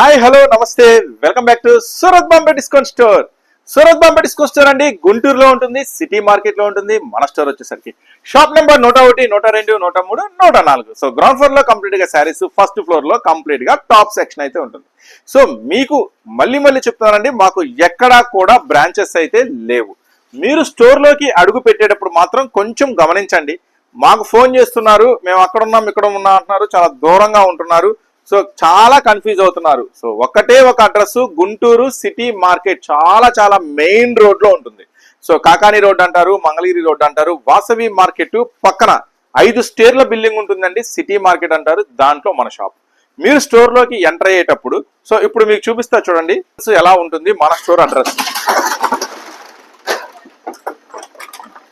Hi hello namaste. Welcome back to Surat Bombay discount store Surat Bombay discount store అండి గుంటూరులో ఉంటుంది city మార్కెట్లో ఉంటుంది మన స్టోర్ వచ్చేసరికి. షాప్ నెంబర్ నూట ఒకటి నూట రెండు నూట మూడు నూట నాలుగు. సో గ్రౌండ్ ఫ్లోర్లో కంప్లీట్గా శారీస్ ఫస్ట్ ఫ్లోర్లో కంప్లీట్గా టాప్ సెక్షన్ అయితే ఉంటుంది. సో మీకు మళ్ళీ మళ్ళీ చెప్తున్నానండి మాకు ఎక్కడా కూడా బ్రాంచెస్ అయితే లేవు. మీరు స్టోర్లోకి అడుగు పెట్టేటప్పుడు మాత్రం కొంచెం గమనించండి. మాకు ఫోన్ చేస్తున్నారు మేము అక్కడ ఉన్నాం ఇక్కడ ఉన్నాం అంటున్నారు చాలా దూరంగా ఉంటున్నారు. సో చాలా కన్ఫ్యూజ్ అవుతున్నారు. సో ఒకటే ఒక అడ్రస్ గుంటూరు సిటీ మార్కెట్ చాలా చాలా మెయిన్ రోడ్లో ఉంటుంది. సో కాకాని రోడ్ అంటారు మంగళగిరి రోడ్ అంటారు వాసవి మార్కెట్ పక్కన ఐదు స్టేర్ల బిల్డింగ్ ఉంటుందండి సిటీ మార్కెట్ అంటారు దాంట్లో మన షాప్ మీరు స్టోర్లోకి ఎంటర్ అయ్యేటప్పుడు సో ఇప్పుడు మీకు చూపిస్తా చూడండి సో ఎలా ఉంటుంది మన స్టోర్ అడ్రస్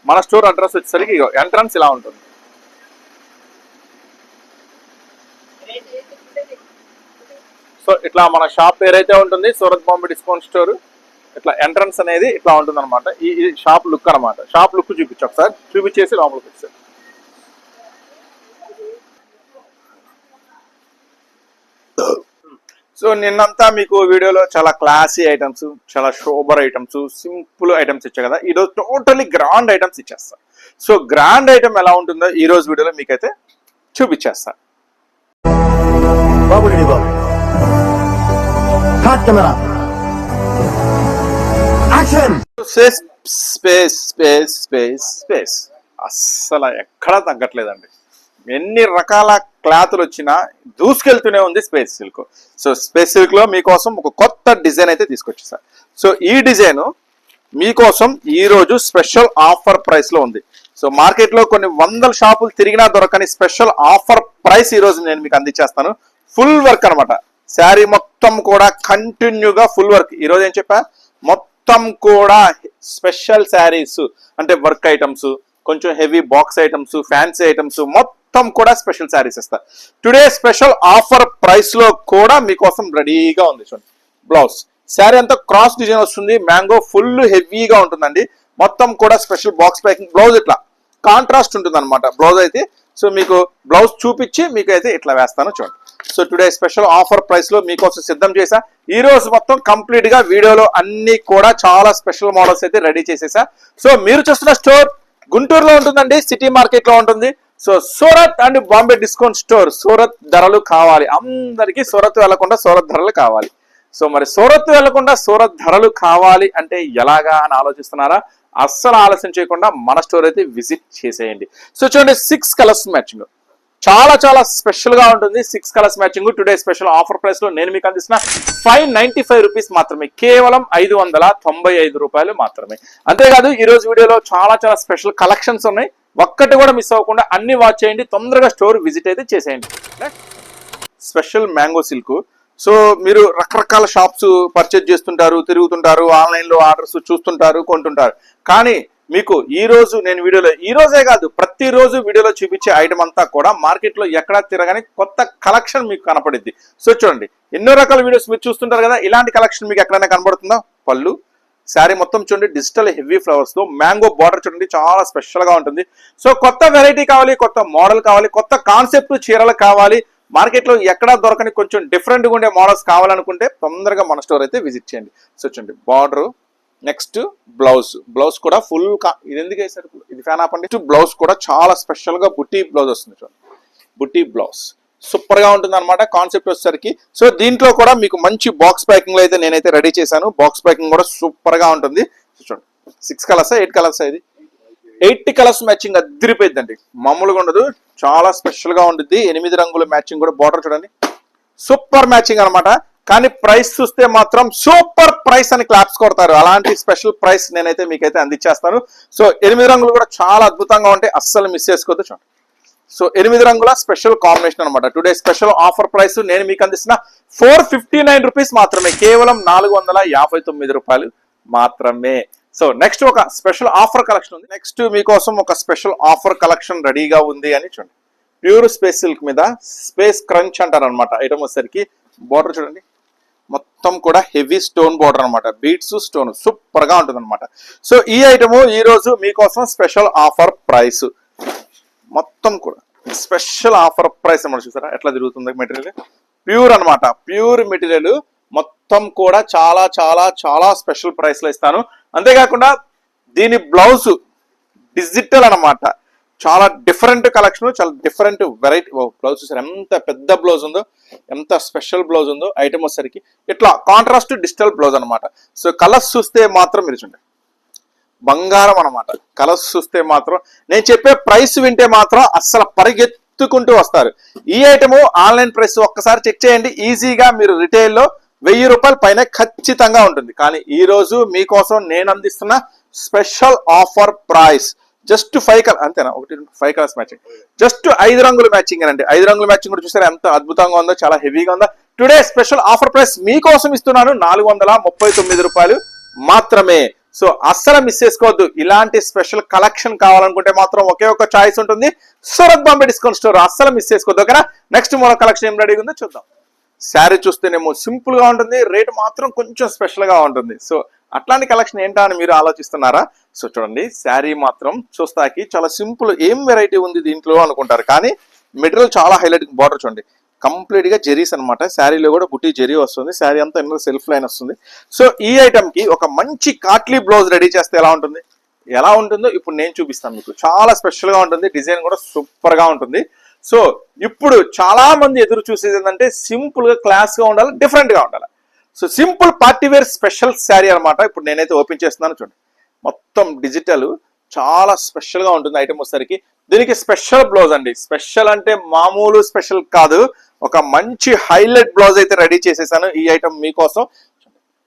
మన స్టోర్ అడ్రస్ వచ్చేసరికి ఎంట్రన్స్ ఇలా ఉంటుంది. సో ఇట్లా మన షాప్ పేరైతే ఉంటుంది సూరత్ బాంబే డిస్కౌంట్ స్టోర్. ఇట్లా ఎంట్రన్స్ అనేది ఇట్లా ఉంటుంది అనమాట ఈ షాప్ లుక్ అన్నమాట. షాప్ లుక్ చూపించు ఒకసారి. చూపించేసి లోపలికి వచ్చారు సో నిన్నంతా మీకు వీడియోలో చాలా క్లాసీ ఐటమ్స్ చాలా షోబర్ ఐటమ్స్ సింపుల్ ఐటమ్స్ ఇచ్చా కదా. ఈరోజు టోటలీ గ్రాండ్ ఐటమ్స్ ఇచ్చేస్తా. సో గ్రాండ్ ఐటమ్ ఎలా ఉంటుందో ఈ రోజు వీడియోలో మీకైతే చూపించేస్తా. బాబు. Cut camera. Action. Space space space space space అస్సలు ఎక్కడా తగ్గట్లేదండి. ఎన్ని రకాల క్లాత్లు వచ్చినా దూసుకెళ్తూనే ఉంది స్పేస్ సిల్క్. సో స్పేస్ సిల్క్లో మీకోసం ఒక కొత్త డిజైన్ అయితే తీసుకొచ్చేసా. సో ఈ డిజైన్ మీకోసం ఈ రోజు స్పెషల్ ఆఫర్ ప్రైస్లో ఉంది. సో మార్కెట్లో కొన్ని వందల షాపులు తిరిగినా దొరకని స్పెషల్ ఆఫర్ ప్రైస్ ఈ రోజు నేను మీకు అందించేస్తాను. ఫుల్ వర్క్ అనమాట శారీ మొత్తం కూడా కంటిన్యూగా ఫుల్ వర్క్. ఈరోజు ఏం చెప్పా? మొత్తం కూడా స్పెషల్ శారీస్ అంటే వర్క్ ఐటమ్స్ కొంచెం heavy box items fancy items మొత్తం కూడా స్పెషల్ శారీస్ ఇస్తా. టుడే స్పెషల్ ఆఫర్ ప్రైస్లో కూడా మీకోసం రెడీగా ఉంది చూడండి. బ్లౌజ్. శారీ అంతా క్రాస్ డిజైన్ వస్తుంది. మ్యాంగో ఫుల్ హెవీగా ఉంటుందండి. మొత్తం కూడా స్పెషల్ బాక్స్ ప్యాకింగ్. బ్లౌజ్ ఇట్లా కాంట్రాస్ట్ ఉంటుంది అనమాట బ్లౌజ్ అయితే సో మీకు బ్లౌజ్ చూపించి మీకు అయితే ఇట్లా వేస్తాను చూడండి. సో టుడే స్పెషల్ ఆఫర్ ప్రైస్లో మీకోసం సిద్ధం చేశా. ఈ రోజు మొత్తం కంప్లీట్గా వీడియోలో అన్ని కూడా చాలా స్పెషల్ మోడల్స్ అయితే రెడీ చేసేసా సో మీరు చూస్తున్న స్టోర్ గుంటూరులో ఉంటుందండి సిటీ మార్కెట్లో ఉంటుంది. So Surat and Bombay discount store Surat ధరలు కావాలి. అందరికీ సూరత్ వెళ్ళకుండా సూరత్ ధరలు కావాలి. సో మరి సూరత్ వెళ్ళకుండా సూరత్ ధరలు కావాలి అంటే ఎలాగా అని ఆలోచిస్తున్నారా? అస్సలు ఆలస్యం చేయకుండా మన స్టోర్ అయితే విజిట్ చేసేయండి. సో చూడండి సిక్స్ కలర్స్ మ్యాచింగ్. చాలా చాలా స్పెషల్గా ఉంటుంది six colours matching. Today special offer ప్రైస్లో నేను మీకు అందిస్తున్న ఫైవ్ నైన్టీ ఫైవ్ రూపీస్ మాత్రమే. కేవలం ఐదు వందల తొంభై ఐదు రూపాయలు మాత్రమే. అంతేకాదు ఈ రోజు వీడియోలో చాలా చాలా స్పెషల్ కలెక్షన్స్ ఉన్నాయి. ఒక్కటి కూడా మిస్ అవ్వకుండా అన్ని వాచ్ చేయండి. తొందరగా స్టోర్ విజిట్ అయితే చేసేయండి. స్పెషల్ మ్యాంగో సిల్క్ సో మీరు రకరకాల షాప్స్ పర్చేజ్ చేస్తుంటారు తిరుగుతుంటారు ఆన్లైన్లో ఆర్డర్స్ చూస్తుంటారు కొంటుంటారు. కానీ మీకు ఈ రోజు నేను వీడియోలో ఈ రోజే కాదు ప్రతిరోజు వీడియోలో చూపించే ఐటమ్ అంతా కూడా మార్కెట్లో ఎక్కడా తిరగని కొత్త కలెక్షన్ మీకు కనపడిద్ది. సో చూడండి ఎన్నో రకాల వీడియోస్ మీరు చూస్తుంటారు కదా ఇలాంటి కలెక్షన్ మీకు ఎక్కడైనా కనబడుతుందా? పళ్ళు శారీ మొత్తం చూడండి డిజిటల్ హెవీ ఫ్లవర్స్తో మ్యాంగో బార్డర్ చూడండి చాలా స్పెషల్గా ఉంటుంది. సో కొత్త వెరైటీ కావాలి కొత్త మోడల్ కావాలి కొత్త కాన్సెప్ట్ చీరలు కావాలి మార్కెట్లో ఎక్కడా దొరకని కొంచెం డిఫరెంట్గా ఉండే మోడల్స్ కావాలనుకుంటే తొందరగా మన స్టోర్ అయితే విజిట్ చేయండి. సో చూడండి బార్డర్ నెక్స్ట్ బ్లౌజ్ బ్లౌజ్ కూడా ఫుల్ ఇది ఎందుకు వేసారు ఇది ఫ్యాన్ ఆపండి. బ్లౌజ్ కూడా చాలా స్పెషల్గా బుట్టి బ్లౌజ్ వస్తుంది చూడండి. బుట్టి బ్లౌజ్ సూపర్గా ఉంటుంది అనమాట కాన్సెప్ట్ వచ్చేసరికి. సో దీంట్లో కూడా మీకు మంచి బాక్స్ ప్యాకింగ్లో అయితే నేనైతే రెడీ చేశాను. బాక్స్ ప్యాకింగ్ కూడా సూపర్గా ఉంటుంది. చూడండి సిక్స్ కలర్స్ ఎయిట్ కలర్స్ ఇది? ఎయిట్ కలర్స్ మ్యాచింగ్ అదిరిపోయిందండి మామూలుగా ఉండదు. చాలా స్పెషల్గా ఉంటుంది ఎనిమిది రంగుల మ్యాచింగ్ కూడా బార్డర్ చూడండి. సూపర్ మ్యాచింగ్ అనమాట కానీ ప్రైస్ చూస్తే మాత్రం సూపర్ ప్రైస్ అని క్లాప్స్ కొడతారు. అలాంటి స్పెషల్ ప్రైస్ నేనైతే మీకైతే అందించేస్తాను. సో ఎనిమిది రంగులు కూడా చాలా అద్భుతంగా ఉంటాయి. అస్సలు మిస్ చేసుకోవద్దు చూడండి. సో ఎనిమిది రంగుల స్పెషల్ కాంబినేషన్ అనమాట టుడే స్పెషల్ ఆఫర్ ప్రైస్ నేను మీకు అందిస్తున్న ఫోర్ ఫిఫ్టీ నైన్ రూపీస్ మాత్రమే. కేవలం నాలుగు వందల యాభై తొమ్మిది రూపాయలు మాత్రమే. సో నెక్స్ట్ ఒక స్పెషల్ ఆఫర్ కలెక్షన్ ఉంది. నెక్స్ట్ మీకోసం ఒక స్పెషల్ ఆఫర్ కలెక్షన్ రెడీగా ఉంది అని చూడండి. ప్యూర్ స్పేస్ సిల్క్ మీద స్పేస్ క్రంచ్ అంటారు అనమాట ఐటమ్ వచ్చేసరికి బోర్డర్ చూడండి. మొత్తం కూడా హెవీ స్టోన్ బార్డర్ అనమాట బీట్స్ స్టోన్ సూపర్గా ఉంటుంది అనమాట సో ఈ ఐటమ్ ఈరోజు మీకోసం స్పెషల్ ఆఫర్ ప్రైస్. మొత్తం కూడా స్పెషల్ ఆఫర్ ప్రైస్ అన్నమాట చూసారా? ఎట్లా తిరుగుతుంది మెటీరియల్? ప్యూర్ అన్నమాట. ప్యూర్ మెటీరియల్ మొత్తం కూడా చాలా చాలా చాలా స్పెషల్ ప్రైస్లో ఇస్తాను. అంతేకాకుండా దీని బ్లౌజ్ డిజిటల్ అన్నమాట. చాలా డిఫరెంట్ కలెక్షన్ చాలా డిఫరెంట్ వెరైటీ బ్లౌజ్ చూసారు? ఎంత పెద్ద బ్లౌజ్ ఉందో ఎంత స్పెషల్ బ్లౌజ్ ఉందో ఐటమ్ వచ్చేసరికి ఇట్లా కాంట్రాస్ట్ డిజిటల్ బ్లౌజ్ అనమాట సో కలర్స్ చూస్తే మాత్రం మీరు చూడండి. బంగారం అనమాట కలర్స్ చూస్తే మాత్రం నేను చెప్పే ప్రైస్ వింటే మాత్రం అస్సలు పరిగెత్తుకుంటూ వస్తారు. ఈ ఐటము ఆన్లైన్ ప్రైస్ ఒక్కసారి చెక్ చేయండి. ఈజీగా మీరు రిటైల్లో వెయ్యి రూపాయల పైన ఖచ్చితంగా ఉంటుంది. కానీ ఈరోజు మీకోసం నేను అందిస్తున్న special offer price just five colour అంతేనా? ఒకటి ఫైవ్ కలర్స్ మ్యాచింగ్ జస్ట్ ఐదు రంగుల మ్యాచింగ్ అండి ఐదు రంగుల మ్యాచింగ్ కూడా చూసారా? ఎంత అద్భుతంగా ఉందో చాలా హెవీగా ఉందో. టుడే స్పెషల్ ఆఫర్ ప్రైస్ మీకోసం ఇస్తున్నాను. నాలుగు వందల ముప్పై తొమ్మిది రూపాయలు మాత్రమే. సో అస్సలు మిస్ చేసుకోవద్దు. ఇలాంటి స్పెషల్ కలెక్షన్ కావాలనుకుంటే మాత్రం ఒకే ఒక చాయిస్ ఉంటుంది. సూరత్ బాంబే డిస్కౌంట్ స్టోర్ అస్సలు మిస్ చేసుకోవద్దు. ఓకేనా? నెక్స్ట్ మరో కలెక్షన్ ఏం రెడీగా ఉందో చూద్దాం. శారీ చూస్తేనేమో సింపుల్గా ఉంటుంది. రేట్ మాత్రం కొంచెం స్పెషల్గా ఉంటుంది. సో అట్లాంటి కలెక్షన్ ఏంటా అని మీరు ఆలోచిస్తున్నారా? సో చూడండి శారీ మాత్రం చూస్తాకి చాలా సింపుల్ ఏం వెరైటీ ఉంది దీంట్లో అనుకుంటారు. కానీ మెటీరియల్ చాలా హైలైట్ బార్డర్ చూడండి. కంప్లీట్గా జెరీస్ అనమాట శారీలో కూడా బుట్టి జెరీ వస్తుంది. శారీ అంతా ఎన్నో సెల్ఫ్ లైన్ వస్తుంది. సో ఈ ఐటెంకి ఒక మంచి కాట్లీ బ్లౌజ్ రెడీ చేస్తే ఎలా ఉంటుంది? ఎలా ఉంటుందో ఇప్పుడు నేను చూపిస్తాను మీకు. చాలా స్పెషల్గా ఉంటుంది. డిజైన్ కూడా సూపర్గా ఉంటుంది. సో ఇప్పుడు చాలా మంది ఎదురు చూసేది ఏంటంటే సింపుల్గా క్లాస్గా ఉండాలి డిఫరెంట్గా ఉండాలి. So simple party wear special sari అనమాట ఇప్పుడు నేనైతే ఓపెన్ చేస్తున్నాను చూడండి. మొత్తం డిజిటల్ చాలా స్పెషల్గా ఉంటుంది ఐటమ్ వచ్చేసరికి. దీనికి స్పెషల్ బ్లౌజ్ అండి. స్పెషల్ అంటే మామూలు స్పెషల్ కాదు. ఒక మంచి హైలైట్ బ్లౌజ్ అయితే రెడీ చేసేసాను ఈ ఐటమ్ మీకోసం.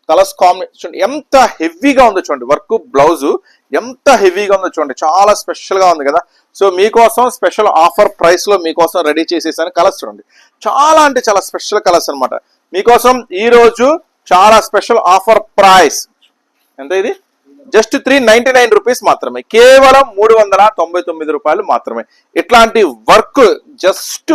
కలర్స్ కాంబినేషన్ ఎంత హెవీగా ఉందో చూడండి. వర్క్ బ్లౌజ్ ఎంత హెవీగా ఉందో చూడండి. చాలా స్పెషల్గా ఉంది కదా. సో మీకోసం స్పెషల్ ఆఫర్ ప్రైస్లో మీకోసం రెడీ చేసేసాను కలర్స్ చూడండి. చాలా అంటే చాలా స్పెషల్ కలర్స్ అనమాట మీకోసం ఈరోజు చాలా స్పెషల్ ఆఫర్ ప్రైస్. ఎంత ఇది? Just three ninety nine rupees మాత్రమే. కేవలం మూడు వందల తొంభై తొమ్మిది రూపాయలు మాత్రమే. ఇట్లాంటి వర్క్ జస్ట్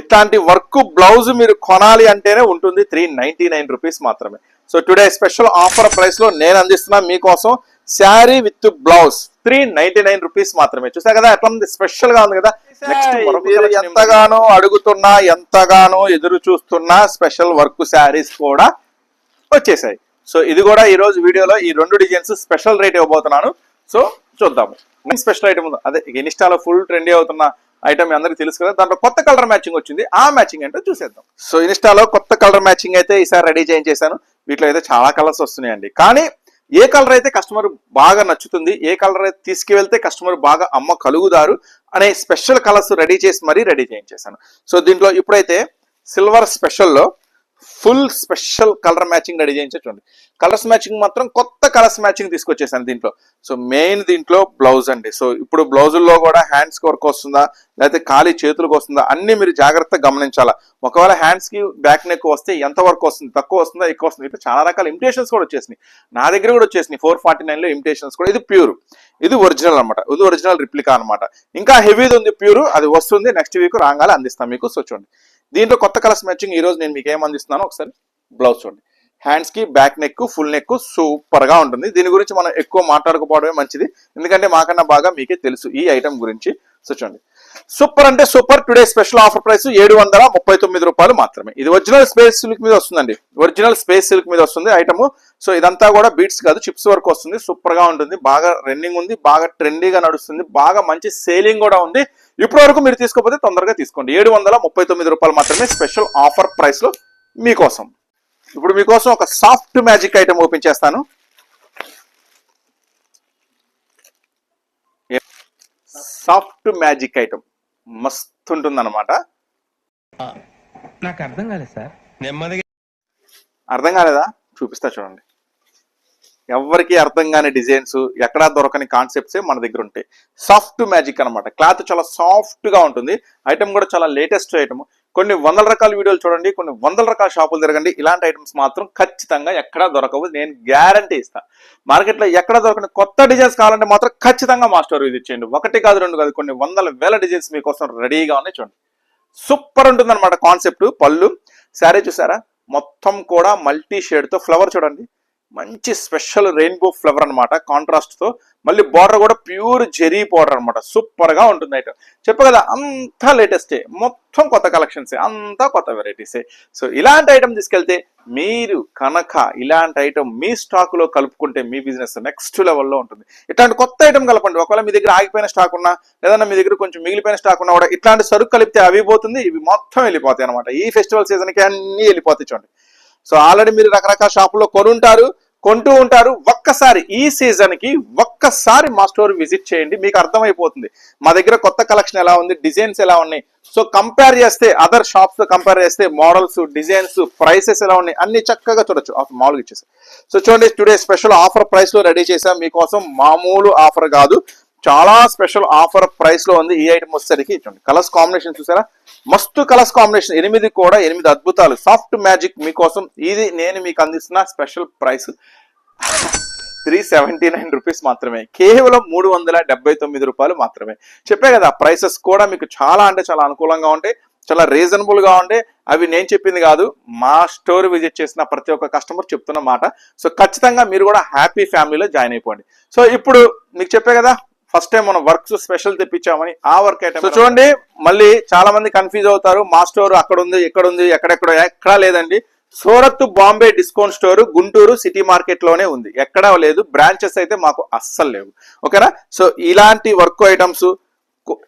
ఇట్లాంటి వర్క్ బ్లౌజ్ మీరు కొనాలి అంటేనే ఉంటుంది త్రీ నైన్టీ నైన్ రూపీస్ మాత్రమే. సో టుడే స్పెషల్ ఆఫర్ ప్రైస్లో నేను అందిస్తున్నా మీకోసం sari with blouse three ninety nine rupees మాత్రమే. చూసా కదా ఎట్లా ఉంది స్పెషల్గా ఉంది కదా. మీరు ఎంతగానో అడుగుతున్నా ఎంతగానో ఎదురు చూస్తున్నా స్పెషల్ వర్క్ శారీస్ కూడా వచ్చేసాయి. సో ఇది కూడా ఈ రోజు వీడియోలో ఈ రెండు డిజైన్స్ స్పెషల్ రేట్ ఇవ్వబోతున్నాను. సో చూద్దాము. స్పెషల్ ఐటమ్ అదే ఇన్స్టాలో ఫుల్ ట్రెండీ అవుతున్న ఐటమ్ అందరికీ తెలుసు కదా దాంట్లో కొత్త కలర్ మ్యాచింగ్ వచ్చింది. ఆ మ్యాచింగ్ ఏంటో చూసేద్దాం. సో ఇన్స్టాలో కొత్త కలర్ మ్యాచింగ్ అయితే ఈసారి రెడీ చేయించేశాను. వీటిలో అయితే చాలా కలర్స్ వస్తున్నాయండి. కానీ ఏ కలర్ అయితే కస్టమర్ బాగా నచ్చుతుంది ఏ కలర్ అయితే తీసుకువెళ్తే కస్టమర్ బాగా అమ్మ కలుగుదారు అనే స్పెషల్ కలర్స్ రెడీ చేసి మరీ రెడీ చేయించేశాను. సో దీంట్లో ఇప్పుడైతే silver స్పెషల్లో full special colour matching ready చేయించే చూడండి. కలర్స్ మ్యాచింగ్ మాత్రం కొత్త కలర్స్ మ్యాచింగ్ తీసుకొచ్చేసాను దీంట్లో. సో మెయిన్ దీంట్లో బ్లౌజ్ అండి. సో ఇప్పుడు బ్లౌజుల్లో కూడా హ్యాండ్స్కి వర్క్ వస్తుందా లేకపోతే ఖాళీ చేతులకు వస్తుందా అన్ని మీరు జాగ్రత్తగా గమనించాలా. ఒకవేళ హ్యాండ్స్కి బ్యాక్ నెక్ వస్తే ఎంత వర్క్ వస్తుంది తక్కువ వస్తుందా ఎక్కువ వస్తుంది ఇట్లా చాలా రకాల ఇమిటేషన్స్ కూడా వచ్చేసినాయి. నా దగ్గర కూడా వచ్చేసినాయి. ఫోర్ ఫార్టీ నైన్లో ఇమిటేషన్స్ కూడా. ఇది ప్యూర్. ఇది ఒరిజినల్ అన్నమాట. ఇది ఒరిజినల్ రిప్లికా అనమాట ఇంకా హెవీది ఉంది ప్యూర్. అది వస్తుంది. నెక్స్ట్ వీక్ రాగానే అందిస్తాం మీకు. సో చూడండి. దీంట్లో కొత్త కలర్స్ మ్యాచింగ్ ఈ రోజు నేను మీకు ఏమందిస్తున్నాను ఒకసారి బ్లౌజ్ చూడండి. హ్యాండ్స్కి బ్యాక్ నెక్ ఫుల్ నెక్ సూపర్గా ఉంటుంది. దీని గురించి మనం ఎక్కువ మాట్లాడుకోవడమే మంచిది. ఎందుకంటే మాకన్నా బాగా మీకే తెలుసు ఈ ఐటమ్ గురించి. సో చూడండి. సూపర్ అంటే super today special offer price ఏడు వందల ముప్పై తొమ్మిది రూపాయలు మాత్రమే. ఇది ఒరిజినల్ స్పేస్ సిల్క్ మీద వస్తుందండి. ఒరిజినల్ స్పేస్ సిల్క్ మీద వస్తుంది ఐటమ్ సో ఇదంతా కూడా బీట్స్ కాదు చిప్స్ వరకు వస్తుంది. సూపర్గా ఉంటుంది. బాగా రన్నింగ్ ఉంది బాగా ట్రెండీగా నడుస్తుంది. బాగా మంచి సేలింగ్ కూడా ఉంది. ఇప్పటి వరకు మీరు తీసుకోకపోతే తొందరగా తీసుకోండి. ఏడు వందల ముప్పై తొమ్మిది రూపాయలు మాత్రమే స్పెషల్ ఆఫర్ ప్రైస్లో మీకోసం. ఇప్పుడు మీకోసం ఒక సాఫ్ట్ మ్యాజిక్ ఐటమ్ ఓపెన్ చేస్తాను. సాఫ్ట్ మ్యాజిక్ ఐటమ్ మస్తు ఉంటుంది అనమాట నాకు అర్థం కాలేదు సార్. నెమ్మదిగా అర్థం కాలేదా? చూపిస్తా చూడండి. ఎవరికి అర్థం కాని డిజైన్స్ ఎక్కడా దొరకని కాన్సెప్ట్సే మన దగ్గర ఉంటాయి. సాఫ్ట్ మ్యాజిక్ అనమాట క్లాత్ చాలా సాఫ్ట్గా ఉంటుంది. ఐటమ్ కూడా చాలా లేటెస్ట్ ఐటమ్. కొన్ని వందల రకాల వీడియోలు చూడండి కొన్ని వందల రకాల షాపులు తిరగండి. ఇలాంటి ఐటమ్స్ మాత్రం ఖచ్చితంగా ఎక్కడా దొరకవు. నేను గ్యారంటీ ఇస్తా. మార్కెట్లో ఎక్కడ దొరకని కొత్త డిజైన్స్ కావాలంటే మాత్రం ఖచ్చితంగా మా స్టోర్ విజిట్ చేయండి ఒకటి కాదు రెండు కాదు కొన్ని వందల వేల డిజైన్స్ మీకోసం రెడీగా ఉన్నాయి చూడండి. సూపర్ ఉంటుంది అనమాట కాన్సెప్ట్. పళ్ళు శారీ చూసారా? మొత్తం కూడా మల్టీ షేడ్తో. ఫ్లవర్ చూడండి. మంచి స్పెషల్ రెయిన్బో ఫ్లవర్ అనమాట కాంట్రాస్ట్తో మళ్ళీ బార్డర్ కూడా ప్యూర్ జెరీ బార్డర్ అనమాట సూపర్గా ఉంటుంది ఐటమ్. చెప్ప కదా అంతా లేటెస్టే మొత్తం కొత్త కలెక్షన్స్ అంతా కొత్త వెరైటీసే సో ఇలాంటి ఐటమ్ తీసుకెళ్తే మీరు కనుక ఇలాంటి ఐటమ్ మీ స్టాక్లో కలుపుకుంటే మీ బిజినెస్ నెక్స్ట్ లెవెల్లో ఉంటుంది. ఇట్లాంటి కొత్త ఐటమ్ కలపండి. ఒకవేళ మీ దగ్గర ఆగిపోయిన స్టాక్ ఉన్నా లేదన్నా మీ దగ్గర కొంచెం మిగిలిపోయిన స్టాక్ ఉన్నా కూడా ఇట్లాంటి సరుకు కలిపితే అవి పోతుంది ఇవి మొత్తం వెళ్ళిపోతాయి అనమాట ఈ ఫెస్టివల్ సీజన్కి వెళ్ళిపోతాయి చూడండి. సో ఆల్రెడీ మీరు రకరకాల షాపుల్లో కొనుంటారు. కొంటూ ఉంటారు. ఒక్కసారి ఈ సీజన్కి ఒక్కసారి మా స్టోర్ విజిట్ చేయండి. మీకు అర్థమైపోతుంది. మా దగ్గర కొత్త కలెక్షన్ ఎలా ఉంది డిజైన్స్ ఎలా ఉన్నాయి. సో కంపేర్ చేస్తే అదర్ షాప్స్ కంపేర్ చేస్తే మోడల్స్ డిజైన్స్ ప్రైసెస్ ఎలా ఉన్నాయి అన్ని చక్కగా చూడొచ్చు. మామూలుగా ఇచ్చేసి. సో చూడండి టుడే స్పెషల్ ఆఫర్ ప్రైస్లో రెడీ చేసాం మీకోసం మామూలు ఆఫర్ కాదు. చాలా స్పెషల్ ఆఫర్ ప్రైస్లో ఉంది ఈ ఐటమ్ వచ్చేసరికి. చూడండి కలర్స్ కాంబినేషన్ చూసారా? మస్తు కలర్స్ కాంబినేషన్ ఎనిమిది కూడా ఎనిమిది అద్భుతాలు. సాఫ్ట్ మ్యాజిక్ మీకోసం ఇది నేను మీకు అందిస్తున్న special price. Three seventy nine rupees మాత్రమే. కేవలం మూడు వందల డెబ్బై తొమ్మిది రూపాయలు మాత్రమే. చెప్పే కదా ప్రైసెస్ కూడా మీకు చాలా అంటే చాలా అనుకూలంగా ఉంటాయి చాలా రీజనబుల్గా అవి నేను చెప్పింది కాదు మా స్టోర్ విజిట్ చేసిన ప్రతి ఒక్క కస్టమర్ చెప్తున్న మాట. సో ఖచ్చితంగా మీరు కూడా హ్యాపీ ఫ్యామిలీలో జాయిన్ అయిపోండి. సో ఇప్పుడు మీకు చెప్పే కదా ఫస్ట్ టైం మనం వర్క్స్ స్పెషల్ తెప్పించామని ఆ వర్క్ ఐటమ్ చూడండి మళ్ళీ చాలా మంది కన్ఫ్యూజ్ అవుతారు మా స్టోర్ అక్కడ ఉంది ఇక్కడ ఉంది ఎక్కడెక్కడ ఎక్కడా లేదండి. Surat Bombay discount store Guntur city మార్కెట్లోనే ఉంది. ఎక్కడా లేదు బ్రాంచెస్ అయితే మాకు అస్సలు లేవు. ఓకేనా? సో ఇలాంటి వర్క్ ఐటమ్స్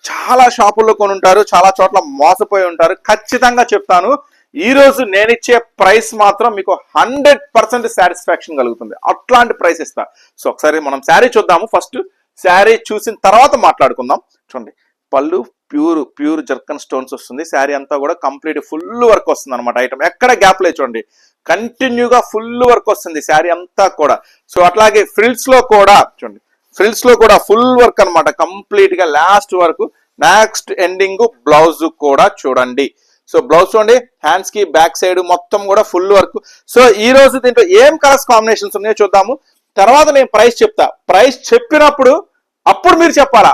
చాలా షాపుల్లో కొని ఉంటారు చాలా చోట్ల మోసపోయి ఉంటారు. ఖచ్చితంగా చెప్తాను ఈ రోజు నేను ఇచ్చే ప్రైస్ మాత్రం మీకు హండ్రెడ్ పర్సెంట్ సాటిస్ఫాక్షన్ కలుగుతుంది. అట్లాంటి ప్రైస్ ఇస్తా. సో ఒకసారి మనం శారీ చూద్దాము. ఫస్ట్ శారీ చూసిన తర్వాత మాట్లాడుకుందాం. చూడండి పళ్ళు ప్యూర్ ప్యూర్ జర్కన్ స్టోన్స్ వస్తుంది. శారీ అంతా కూడా కంప్లీట్ ఫుల్ వర్క్ వస్తుంది అనమాట ఐటమ్. ఎక్కడ గ్యాప్ లేదు చూడండి. కంటిన్యూగా ఫుల్ వర్క్ వస్తుంది శారీ అంతా కూడా. సో అట్లాగే ఫ్రిల్స్లో కూడా చూడండి ఫ్రిల్స్లో కూడా ఫుల్ వర్క్ అనమాట కంప్లీట్గా లాస్ట్ వరకు నెక్స్ట్ ఎండింగ్ బ్లౌజ్ కూడా చూడండి. సో బ్లౌజ్ చూడండి హ్యాండ్స్కి బ్యాక్ సైడ్ మొత్తం కూడా ఫుల్ వర్క్. సో ఈ రోజు దీంట్లో ఏం కలర్స్ కాంబినేషన్స్ ఉన్నాయో చూద్దాము. తర్వాత నేను ప్రైస్ చెప్తా. ప్రైస్ చెప్పినప్పుడు అప్పుడు మీరు చెప్పాలా?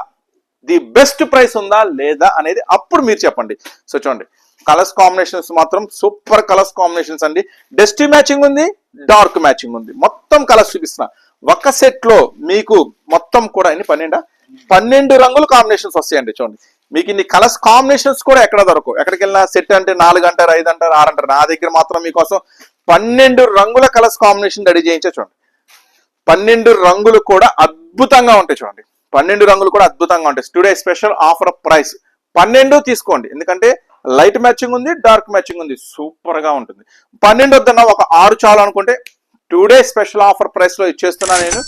ది బెస్ట్ ప్రైస్ ఉందా లేదా అనేది అప్పుడు మీరు చెప్పండి. సో చూడండి కలర్స్ కాంబినేషన్స్ మాత్రం సూపర్ కలర్స్ కాంబినేషన్స్ అండి. డెస్టీ మ్యాచింగ్ ఉంది డార్క్ మ్యాచింగ్ ఉంది. మొత్తం కలర్స్ చూపిస్తున్నా. ఒక సెట్లో మీకు మొత్తం కూడా అన్ని పన్నెండా? పన్నెండు రంగుల కాంబినేషన్స్ వస్తాయండి చూడండి. మీకు ఇన్ని కలర్స్ కాంబినేషన్స్ కూడా ఎక్కడ దొరకవు. ఎక్కడికి వెళ్ళినా సెట్ అంటే నాలుగు అంటారు ఐదు అంటారు ఆరు అంటారు. నా దగ్గర మాత్రం మీకోసం పన్నెండు రంగుల కలర్స్ కాంబినేషన్ రెడీ చేయించే చూడండి. పన్నెండు రంగులు కూడా అద్భుతంగా ఉంటాయి చూడండి. పన్నెండు రంగులు కూడా అద్భుతంగా ఉంటాయి. టుడే స్పెషల్ ఆఫర్ ప్రైస్ పన్నెండు తీసుకోండి. ఎందుకంటే లైట్ మ్యాచింగ్ ఉంది డార్క్ మ్యాచింగ్ ఉంది. సూపర్గా ఉంటుంది. పన్నెండు వద్దన్న ఒక ఆరు చాలు అనుకుంటే టుడే స్పెషల్ ఆఫర్ ప్రైస్లో ఇచ్చేస్తున్నా నేను.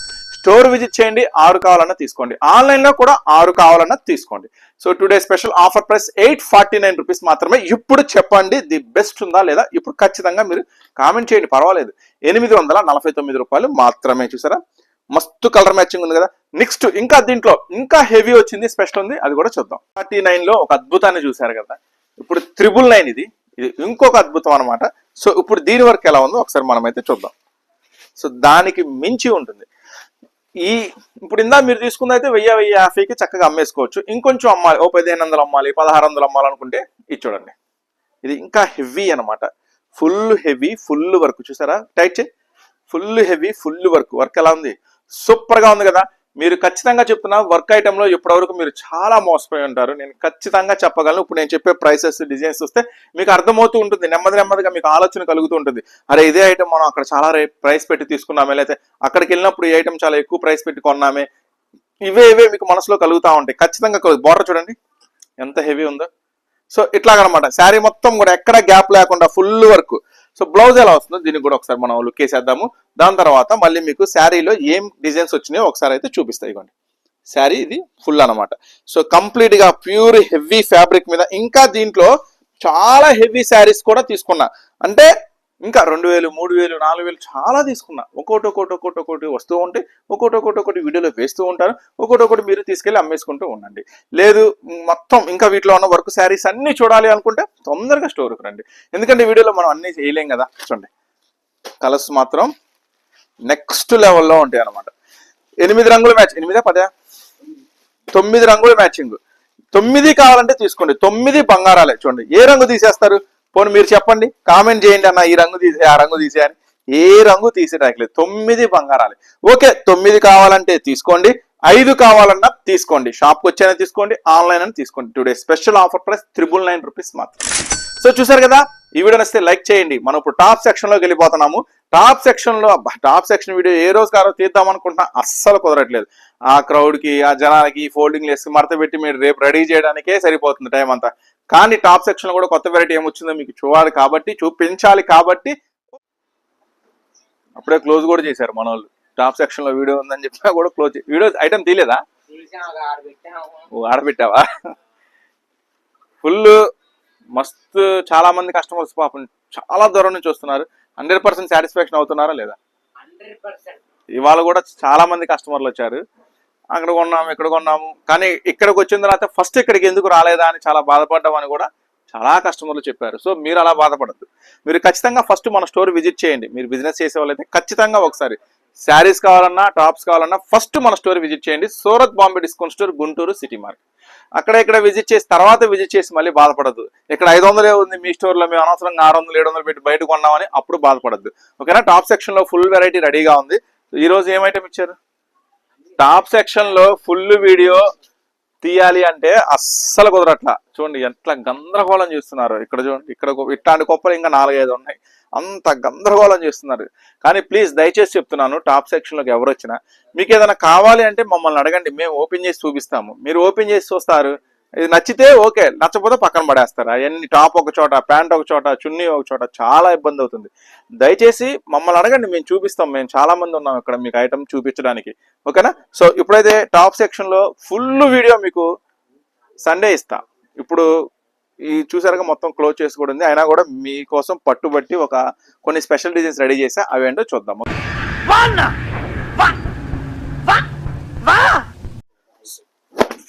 స్టోర్ విజిట్ చేయండి ఆరు కావాలన్నా తీసుకోండి. ఆన్లైన్లో కూడా ఆరు కావాలన్నా తీసుకోండి. So today special offer price eight forty nine rupees మాత్రమే. ఇప్పుడు చెప్పండి ది బెస్ట్ ఉందా లేదా? ఇప్పుడు ఖచ్చితంగా మీరు కామెంట్ చేయండి. పర్వాలేదు. ఎనిమిది వందల నలభై తొమ్మిది రూపాయలు మాత్రమే చూసారా? మస్తు కలర్ మ్యాచింగ్ ఉంది కదా. నెక్స్ట్ ఇంకా దీంట్లో ఇంకా హెవీ వచ్చింది స్పెషల్ ఉంది. అది కూడా చూద్దాం. ఫార్టీ నైన్లో ఒక అద్భుతాన్ని చూసారు కదా. ఇప్పుడు త్రిబుల్ నైన్ ఇది. ఇది ఇంకొక అద్భుతం అనమాట సో ఇప్పుడు దీని వరకు ఎలా ఉందో ఒకసారి మనం అయితే చూద్దాం. సో దానికి మించి ఉంటుంది. ఈ ఇప్పుడు ఇందా మీరు తీసుకుంది అయితే వెయ్యి వెయ్యి యాభైకి చక్కగా అమ్మేసుకోవచ్చు. ఇంకొంచెం అమ్మాలి ఓ పదిహేను వందలు అమ్మాలి పదహారు వందలు అమ్మాలనుకుంటే ఇది చూడండి. ఇది ఇంకా హెవీ అనమాట ఫుల్ హెవీ ఫుల్ వర్క్. చూసారా? Tight full heavy full work. Work ఎలా ఉంది? సూపర్గా ఉంది కదా? మీరు ఖచ్చితంగా చెప్తున్నా వర్క్ ఐటెంలో ఇప్పటివరకు మీరు చాలా మోసపోయి ఉంటారు. నేను ఖచ్చితంగా చెప్పగలను. ఇప్పుడు నేను చెప్పే ప్రైసెస్ డిజైన్స్ వస్తే మీకు అర్థమవుతూ ఉంటుంది. నెమ్మది నెమ్మదిగా మీకు ఆలోచన కలుగుతూ ఉంటుంది. అరే ఇదే ఐటెం మనం అక్కడ చాలా రే ప్రైస్ పెట్టి తీసుకున్నామే. లేకపోతే అక్కడికి వెళ్ళినప్పుడు ఈ ఐటెం చాలా ఎక్కువ ప్రైస్ పెట్టి కొన్నామే. ఇవే ఇవే మీకు మనసులో కలుగుతూ ఉంటాయి. ఖచ్చితంగా బోర్డర్ చూడండి. ఎంత హెవీ ఉందో. సో ఇట్లాగనమాట. శారీ మొత్తం కూడా ఎక్కడ గ్యాప్ లేకుండా ఫుల్ వర్క్ సో బ్లౌజ్ ఎలా వస్తుందో దీనికి కూడా ఒకసారి మనం లుక్ వేసేద్దాము దాని తర్వాత మళ్ళీ మీకు శారీలో ఏం డిజైన్స్ వచ్చినాయో ఒకసారి అయితే చూపిస్తాయి ఇవ్వండి. శారీ ఇది ఫుల్ అన్నమాట. సో కంప్లీట్గా ప్యూర్ హెవీ ఫ్యాబ్రిక్ మీద ఇంకా దీంట్లో చాలా హెవీ శారీస్ కూడా తీసుకున్నా. అంటే ఇంకా రెండు వేలు మూడు వేలు నాలుగు వేలు చాలా తీసుకున్నా. ఒక్కోటి ఒక్కోటి ఒక్కోటి ఒక్కోటి వస్తూ ఉంటే ఒక్కోటి ఒక్కోటి ఒకటి వీడియోలో వేస్తూ ఉంటాను. ఒక్కోటి ఒకటి మీరు తీసుకెళ్ళి అమ్మేసుకుంటూ ఉండండి. లేదు మొత్తం ఇంకా వీటిలో ఉన్న వర్క్ శారీస్ అన్ని చూడాలి అనుకుంటే తొందరగా స్టోర్కి రండి. ఎందుకంటే వీడియోలో మనం అన్ని చేయలేం కదా. చూడండి. కలర్స్ మాత్రం నెక్స్ట్ లెవెల్లో ఉంటాయి అనమాట ఎనిమిది రంగుల మ్యాచ్. ఎనిమిదా పదే? తొమ్మిది రంగుల మ్యాచింగ్. తొమ్మిది కావాలంటే తీసుకోండి. తొమ్మిది బంగారాలే. చూడండి. ఏ రంగు తీసేస్తారు? పోనీ మీరు చెప్పండి కామెంట్ చేయండి అన్న ఈ రంగు తీసే ఆ రంగు తీసే అని. ఏ రంగు తీసేటానికి లేదు తొమ్మిది బంగారాలు. ఓకే తొమ్మిది కావాలంటే తీసుకోండి ఐదు కావాలన్నా తీసుకోండి. షాప్కి వచ్చైనా తీసుకోండి ఆన్లైన్ అని తీసుకోండి. Today special offer price triple nine rupees మాత్రం. సో చూసారు కదా? ఈ వీడియో నచ్చితే లైక్ చేయండి. మనం ఇప్పుడు టాప్ సెక్షన్లోకి వెళ్ళిపోతున్నాము. టాప్ సెక్షన్లో అబ్బా, టాప్ సెక్షన్ వీడియో ఏ రోజు కారో తీద్దాం అనుకుంటున్నా అస్సలు కుదరట్లేదు. ఆ క్రౌడ్కి ఆ జనాలకి ఫోల్డింగ్ వేసి మడత పెట్టి మీరు రేపు రెడీ చేయడానికే సరిపోతుంది టైం అంతా. కానీ టాప్ సెక్షన్లో కూడా కొత్త వెరైటీ ఏమొచ్చిందో మీకు చూడాలి కాబట్టి చూపించాలి కాబట్టి. అప్పుడే క్లోజ్ కూడా చేశారు మన వాళ్ళు. టాప్ సెక్షన్లో వీడియో ఉందని చెప్పినా కూడా క్లోజ్ వీడియో ఐటమ్ తీలేదా ఆడబెట్టావా? ఫుల్ మస్తు చాలా మంది కస్టమర్స్ పాపం చాలా దూరం నుంచి వస్తున్నారు. హండ్రెడ్ పర్సెంట్ సాటిస్ఫాక్షన్ అవుతున్నారా లేదా? ఇవాళ కూడా చాలా మంది కస్టమర్లు వచ్చారు. అక్కడ కొన్నాము ఇక్కడ కొన్నాము. కానీ ఇక్కడికి వచ్చిన తర్వాత ఫస్ట్ ఇక్కడికి ఎందుకు రాలేదా అని చాలా బాధపడ్డామని కూడా చాలా కస్టమర్లు చెప్పారు. సో మీరు అలా బాధపడద్దు. మీరు ఖచ్చితంగా ఫస్ట్ మన స్టోర్ విజిట్ చేయండి. మీరు బిజినెస్ చేసే వాళ్ళైతే ఖచ్చితంగా ఒకసారి శారీస్ కావాలన్నా టాప్స్ కావాలన్నా ఫస్ట్ మన స్టోర్ విజిట్ చేయండి. Surat Bombay discount store Guntur city market అక్కడ ఇక్కడ విజిట్ చేసి తర్వాత విజిట్ చేసి మళ్ళీ బాధపడద్దు. ఇక్కడ ఐదు వందలే ఉంది మీ స్టోర్లో మేము అనవసరంగా ఆరు వందలు ఏడు వందలు పెట్టి బయట కొన్నామని అప్పుడు బాధపడద్దు. ఓకేనా? టాప్ సెక్షన్లో ఫుల్ వెరైటీ రెడీగా ఉంది. ఈ రోజు ఏం ఐటమ్ ఇచ్చారు? టాప్ సెక్షన్లో ఫుల్ వీడియో తీయాలి అంటే అస్సలు కుదరట్లా. చూడండి ఎట్లా గందరగోళం చేస్తున్నారు. ఇక్కడ చూడండి ఇక్కడ ఇట్లాంటి కుప్పలు ఇంకా నాలుగైదు ఉన్నాయి. అంత గందరగోళం చేస్తున్నారు. కానీ ప్లీజ్ దయచేసి చెప్తున్నాను టాప్ సెక్షన్లోకి ఎవరు వచ్చినా మీకు ఏదైనా కావాలి అంటే మమ్మల్ని అడగండి. మేము ఓపెన్ చేసి చూపిస్తాము. మీరు ఓపెన్ చేసి చూస్తారు. ఇది నచ్చితే ఓకే నచ్చకపోతే పక్కన పడేస్తారు. అవన్నీ టాప్ ఒక చోట ప్యాంట్ ఒక చోట చున్నీ ఒక చోట చాలా ఇబ్బంది అవుతుంది. దయచేసి మమ్మల్ని అడగండి మేము చూపిస్తాం మేము చాలా మంది ఉన్నాం ఇక్కడ మీకు ఐటమ్ చూపించడానికి. ఓకేనా? సో ఇప్పుడైతే టాప్ సెక్షన్లో ఫుల్ వీడియో మీకు సండే ఇస్తా. ఇప్పుడు ఈ చూసారుగా మొత్తం క్లోజ్ చేసి కూడా ఉంది. అయినా కూడా మీకోసం పట్టుబట్టి ఒక కొన్ని స్పెషల్ డిజైన్స్ రెడీ చేసా. అవేంటో ఏంటో చూద్దాం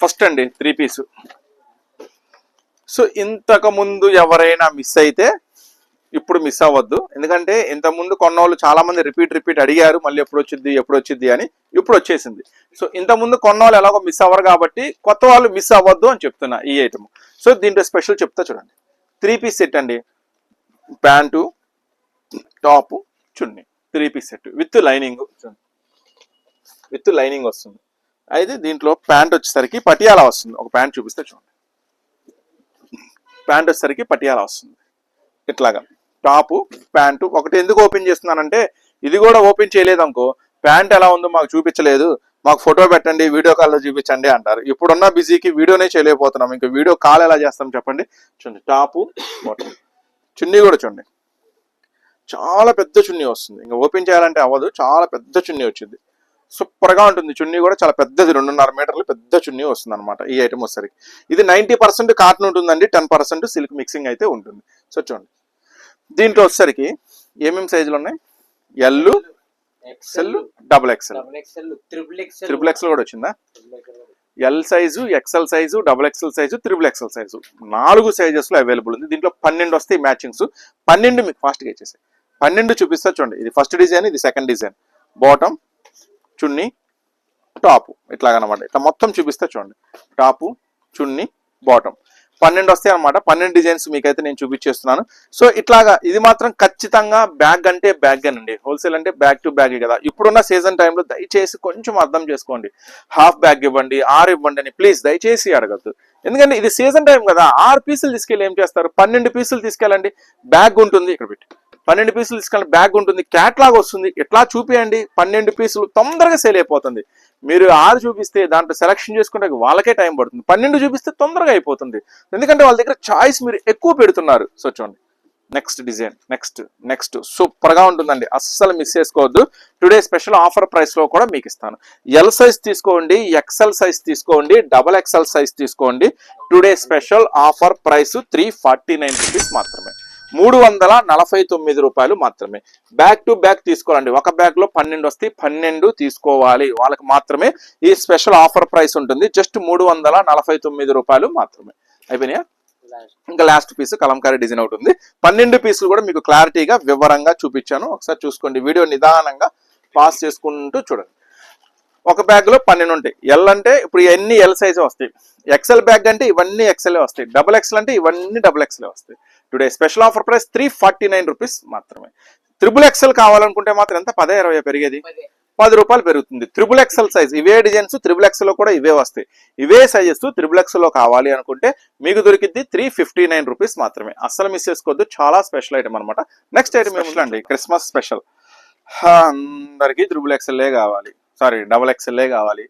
ఫస్ట్ అండి త్రీ పీస్ సో ఇంతకుముందు ఎవరైనా మిస్ అయితే ఇప్పుడు మిస్ అవ్వద్దు. ఎందుకంటే ఇంత ముందు కొన్న వాళ్ళు రిపీట్ రిపీట్ అడిగారు మళ్ళీ ఎప్పుడు వచ్చింది ఎప్పుడు వచ్చింది అని ఇప్పుడు వచ్చేసింది. సో ఇంత ముందు కొన్న వాళ్ళు ఎలాగో మిస్ అవ్వరు కాబట్టి కొత్త వాళ్ళు మిస్ అవ్వద్దు అని చెప్తున్నా ఈ ఐటమ్ సో దీంట్లో స్పెషల్ చెప్తా చూడండి. త్రీ పీస్ సెట్ అండి. Pant top chunni. Three piece set with lining with lining వస్తుంది. అయితే దీంట్లో ప్యాంట్ వచ్చేసరికి పటియాలా వస్తుంది. ఒక ప్యాంట్ చూపిస్తే చూడండి. ప్యాంట్ వచ్చేసరికి పటియాలా వస్తుంది. ఇట్లాగా. టాపు ప్యాంటు ఒకటి ఎందుకు ఓపెన్ చేస్తున్నానంటే ఇది కూడా ఓపెన్ చేయలేదు అనుకో ప్యాంట్ ఎలా ఉందో మాకు చూపించలేదు. మాకు ఫోటో పెట్టండి వీడియో కాల్లో చూపించండి అంటారు. ఇప్పుడున్న బిజీకి వీడియోనే చేయలేకపోతున్నాం. ఇంకా వీడియో కాల్ ఎలా చేస్తాం చెప్పండి? చూడండి. టాపు బాటం చున్నీ కూడా చూడండి. చాలా పెద్ద చున్నీ వస్తుంది. ఇంకా ఓపెన్ చేయాలంటే అవ్వదు. చాలా పెద్ద చున్నీ వచ్చింది. సూపర్గా ఉంటుంది. చున్నీ కూడా చాలా పెద్దది రెండున్నర మీటర్లు పెద్ద చున్నీ వస్తుంది అనమాట ఈ ఐటమ్ వచ్చేసరికి ఇది నైన్టీ పర్సెంట్ కాటన్ ఉంటుందండి టెన్ పర్సెంట్ సిల్క్ మిక్సింగ్ అయితే ఉంటుంది. సో చూడండి. దీంట్లో వచ్చేసరికి ఏమేమి సైజులు ఉన్నాయి? L XL double XL triple XL కూడా వచ్చిందా? L size XL size double XL size triple XL size నాలుగు సైజెస్లో అవైలబుల్ ఉంది. దీంట్లో పన్నెండు వస్తాయి మ్యాచింగ్స్ పన్నెండు మీకు ఫాస్ట్గా ఇచ్చేసాయి పన్నెండు చూపిస్తా చూడండి. ఇది ఫస్ట్ డిజైన్ ఇది second design bottom chunni top ఇట్లాగనమాట. ఇట్లా మొత్తం చూపిస్తే చూడండి. టాపు చున్నీ బాటమ్ పన్నెండు వస్తాయి అనమాట పన్నెండు డిజైన్స్ మీకైతే నేను చూపించేస్తున్నాను. సో ఇట్లాగా ఇది మాత్రం ఖచ్చితంగా బ్యాగ్ అంటే బ్యాగ్ అండి హోల్సేల్ అంటే బ్యాగ్ టు బ్యాగ్ కదా. ఇప్పుడున్న సీజన్ టైంలో దయచేసి కొంచెం అర్థం చేసుకోండి. హాఫ్ బ్యాగ్ ఇవ్వండి ఆరు ఇవ్వండి అని ప్లీజ్ దయచేసి అడగద్దు. ఎందుకంటే ఇది సీజన్ టైం కదా. ఆరు పీసులు తీసుకెళ్ళి ఏం చేస్తారు? పన్నెండు పీసులు తీసుకెళ్ళండి. బ్యాగ్ ఉంటుంది. ఇక్కడ పెట్టి. పన్నెండు పీసులు తీసుకెళ్ళిన బ్యాగ్ ఉంటుంది క్యాట్లాగ్ వస్తుంది. ఎట్లా చూపియండి? పన్నెండు పీసులు తొందరగా సేల్ అయిపోతుంది. మీరు ఆరు చూపిస్తే దాంట్లో సెలక్షన్ చేసుకుంటే వాళ్ళకే టైం పడుతుంది. పన్నెండు చూపిస్తే తొందరగా అయిపోతుంది. ఎందుకంటే వాళ్ళ దగ్గర చాయిస్ మీరు ఎక్కువ పెడుతున్నారు. సో చూడండి. నెక్స్ట్ డిజైన్ నెక్స్ట్ నెక్స్ట్ సూపర్గా ఉంటుందండి. అస్సలు మిస్ చేసుకోవద్దు. టుడే స్పెషల్ ఆఫర్ ప్రైస్లో కూడా మీకు ఇస్తాను. ఎల్ సైజ్ తీసుకోండి ఎక్సెల్ సైజ్ తీసుకోండి డబల్ ఎక్సెల్ సైజ్ తీసుకోండి. Today special offer price three forty nine rupees మాత్రమే. మూడు వందల నలభై తొమ్మిది రూపాయలు మాత్రమే. బ్యాక్ టు బ్యాక్ తీసుకోవాలండి. ఒక బ్యాగ్లో పన్నెండు వస్తే పన్నెండు తీసుకోవాలి. వాళ్ళకి మాత్రమే ఈ స్పెషల్ ఆఫర్ ప్రైస్ ఉంటుంది. జస్ట్ మూడు వందల నలభై తొమ్మిది రూపాయలు మాత్రమే. అయిపోయినాయా? ఇంకా లాస్ట్ పీస్ కలంకారీ డిజైన్ ఒకటి ఉంది. పన్నెండు పీసులు కూడా మీకు క్లారిటీగా వివరంగా చూపించాను. ఒకసారి చూసుకోండి. వీడియో నిదానంగా పాస్ చేసుకుంటూ చూడండి. ఒక బ్యాగ్లో పన్నెండు ఉంటాయి. ఎల్ అంటే ఇప్పుడు ఇవన్నీ ఎల్ సైజ్ వస్తాయి. ఎక్సెల్ బ్యాగ్ అంటే ఇవన్నీ ఎక్సెల్ వస్తాయి. డబుల్ ఎక్సెల్ అంటే ఇవన్నీ డబుల్ ఎక్సెల్ వస్తాయి. Today special offer price three forty nine rupees మాత్రమే త్రిబుల్ ఎక్సెల్ కావాలనుకుంటే మాత్రం ఎంత? పదే ఇరవై పెరిగేది? పదే. రూపాయలు పెరుగుతుంది. త్రిబుల్ ఎక్సెల్ సైజ్ ఇవే డిజైన్స్ త్రిబుల్ ఎక్సెల్లో కూడా ఇవే వస్తాయి. ఇవే సైజెస్ త్రిబుల్ ఎక్సెల్లో కావాలి అనుకుంటే మీకు దొరికింది త్రీ ఫిఫ్టీ నైన్ రూపీస్ మాత్రమే. అస్సలు మిస్ చేసుకోవద్దు. చాలా స్పెషల్ ఐటమ్ అనమాట నెక్స్ట్ ఐటమ్ ఏమిటండి క్రిస్మస్ స్పెషల్ అందరికి త్రిబుల్ ఎక్సెల్లే కావాలి? సారీ డబుల్ ఎక్సెల్లే కావాలి?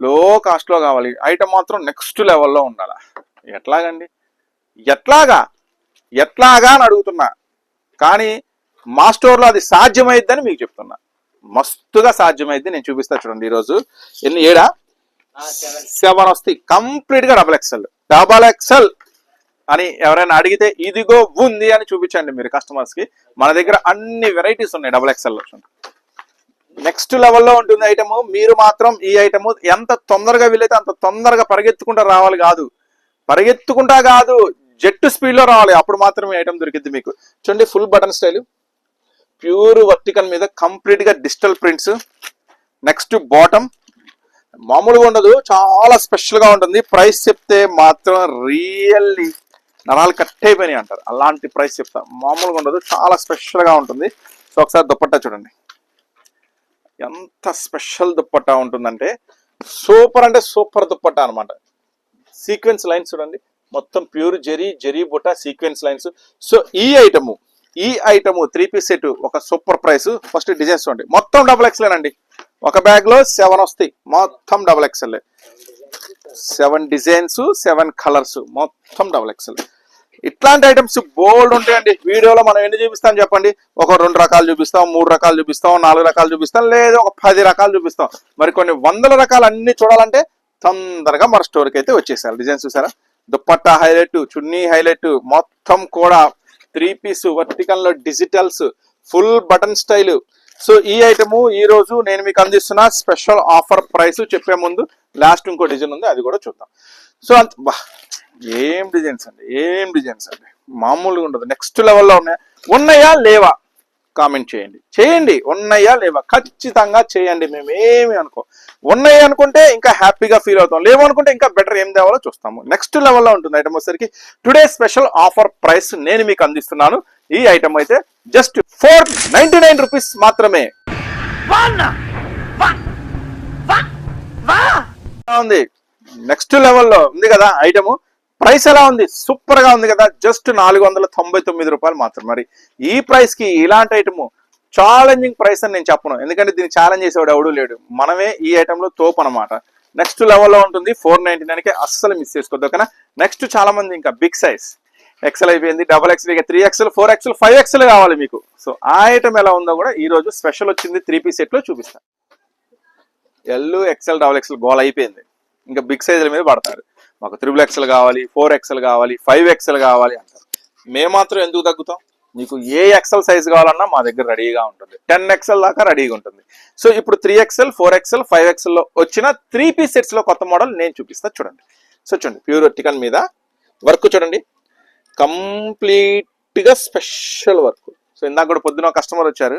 లో కాస్ట్లో కావాలి. ఐటమ్ మాత్రం నెక్స్ట్ లెవెల్లో ఉండాలి? ఎట్లాగండి? ఎట్లాగా? ఎట్లాగా అని అడుగుతున్నా. కానీ మా స్టోర్లో అది సాధ్యమైద్దని మీకు చెప్తున్నా. మస్తుగా సాధ్యమైద్ది నేను చూపిస్తా చూడండి ఈరోజు. ఎన్ని ఏడా? సెవెన్. వస్తాయి. కంప్లీట్గా డబల్ ఎక్సెల్. డబల్ ఎక్సెల్ అని ఎవరైనా అడిగితే ఇదిగో ఉంది అని చూపించండి మీరు కస్టమర్స్కి మన దగ్గర అన్ని వెరైటీస్ ఉన్నాయి డబల్ ఎక్సెల్ నెక్స్ట్ లెవెల్లో ఉంటుంది ఐటమ్. మీరు మాత్రం ఈ ఐటమ్ ఎంత తొందరగా వీలైతే అంత తొందరగా పరిగెత్తుకుంటా రావాలి కాదు. పరిగెత్తుకుంటా కాదు. జెట్ స్పీడ్లో రావాలి. అప్పుడు మాత్రమే ఐటమ్ దొరికింది మీకు. చూడండి full button style pure vertical మీద కంప్లీట్గా డిజిటల్ ప్రింట్స్ నెక్స్ట్ బాటమ్ మామూలుగా ఉండదు. చాలా స్పెషల్గా ఉంటుంది. ప్రైస్ చెప్తే మాత్రం రియల్లీ నరాలు కట్ అయిపోయినాయి అంటారు. అలాంటి ప్రైస్ చెప్తా. మామూలుగా ఉండదు. చాలా స్పెషల్గా ఉంటుంది. సో ఒకసారి దుప్పట్టా చూడండి. ఎంత స్పెషల్ దుప్పట్టా ఉంటుందంటే సూపర్ అంటే సూపర్ దుప్పట్టా అనమాట సీక్వెన్స్ లైన్స్ చూడండి. మొత్తం ప్యూర్ జరీ జెరీ బుట్ట సీక్వెన్స్ లైన్స్ సో ఈ ఐటము ఈ ఐటము త్రీ పీస్ సెట్ ఒక సూపర్ ప్రైస్ ఫస్ట్ డిజైన్స్ చూడండి. మొత్తం డబుల్ ఎక్స్ఎల్ అండి. ఒక బ్యాగ్లో సెవెన్ వస్తాయి. మొత్తం double XL seven designs seven colours మొత్తం డబుల్ ఎక్స్ఎల్ ఇట్లాంటి ఐటమ్స్ బోల్డ్ ఉంటాయండి. వీడియోలో మనం ఎన్ని చూపిస్తాం చెప్పండి? ఒక రెండు రకాలు చూపిస్తాం మూడు రకాలు చూపిస్తాం నాలుగు రకాలు చూపిస్తాం లేదా ఒక పది రకాలు చూపిస్తాం. మరి కొన్ని వందల రకాలు అన్ని చూడాలంటే తొందరగా మన స్టోర్కి అయితే వచ్చేసారు డిజైన్స్ చూసారా? దుప్పట్టా హైలైట్ చున్నీ హైలైట్ మొత్తం కూడా three piece వర్టికల్లో digitals full button style. So ఈ ఐటము ఈ రోజు నేను మీకు అందిస్తున్న స్పెషల్ ఆఫర్ ప్రైస్ చెప్పే ముందు లాస్ట్ ఇంకో డిజైన్ ఉంది అది కూడా చూద్దాం. సో అంత ఏం డిజైన్స్ అండి ఏం డిజైన్స్ అండి. మామూలుగా ఉండదు నెక్స్ట్ లెవెల్లో ఉన్నాయా. ఉన్నాయా లేవా? కామెంట్ చేయండి. చేయండి. ఉన్నాయా లేవా? ఖచ్చితంగా చేయండి. మేము ఏమి అనుకో ఉన్నాయి అనుకుంటే ఇంకా హ్యాపీగా ఫీల్ అవుతాం. లేవు అనుకుంటే ఇంకా బెటర్ ఏం తేవాలో చూస్తాము. నెక్స్ట్ లెవెల్లో ఉంటుంది ఐటమ్ వచ్చేసరికి టుడే స్పెషల్ ఆఫర్ ప్రైస్ నేను మీకు అందిస్తున్నాను. ఈ ఐటమ్ అయితే just four ninety nine rupees మాత్రమే. ఉంది. నెక్స్ట్ లెవెల్లో ఉంది కదా ఐటమ్. ప్రైస్ ఎలా ఉంది? సూపర్గా ఉంది కదా. జస్ట్ నాలుగు వందల తొంభై తొమ్మిది రూపాయలు మాత్రం. మరి ఈ ప్రైస్కి ఇలాంటి ఐటమ్ ఛాలెంజింగ్ ప్రైస్ అని నేను చెప్పను. ఎందుకంటే దీన్ని ఛాలెంజ్ చేసేవాడు ఎవడూ లేడు. మనమే ఈ ఐటమ్లో తోపు అనమాట నెక్స్ట్ లెవెల్లో ఉంటుంది ఫోర్ నైన్టీ నైన్కి అస్సలు మిస్ చేసుకోవద్దు ఓకేనా? నెక్స్ట్ చాలా మంది ఇంకా బిగ్ సైజ్ ఎక్సెల్ అయిపోయింది డబల్ ఎక్సెల్ ఇక three XL four XL five XL కావాలి మీకు. సో ఆ ఐటమ్ ఎలా ఉందో కూడా ఈ రోజు స్పెషల్ వచ్చింది త్రీ పీస్ సెట్లో చూపిస్తాను ఎల్ ఎక్సెల్ డబల్ ఎక్సెల్ గోల్ అయిపోయింది. ఇంకా బిగ్ సైజుల మీద పడతారు. మాకు త్రిబుల్ ఎక్సెల్ కావాలి ఫోర్ ఎక్సెల్ కావాలి ఫైవ్ ఎక్సెల్ కావాలి అంటారు. మేము మాత్రం ఎందుకు తగ్గుతాం? మీకు ఏ ఎక్సెల్ సైజ్ కావాలన్నా మా దగ్గర రెడీగా ఉంటుంది. టెన్ ఎక్సెల్ దాకా రెడీగా ఉంటుంది. సో ఇప్పుడు three XL four XL five ఎక్సెల్లో వచ్చిన త్రీ పీస్ సెట్స్లో కొత్త మోడల్ నేను చూపిస్తా చూడండి. సో చూడండి ప్యూర్ టికన్ మీద వర్క్ చూడండి. కంప్లీట్గా స్పెషల్ వర్క్ సో ఇందాక కూడా పొద్దున కస్టమర్ వచ్చారు.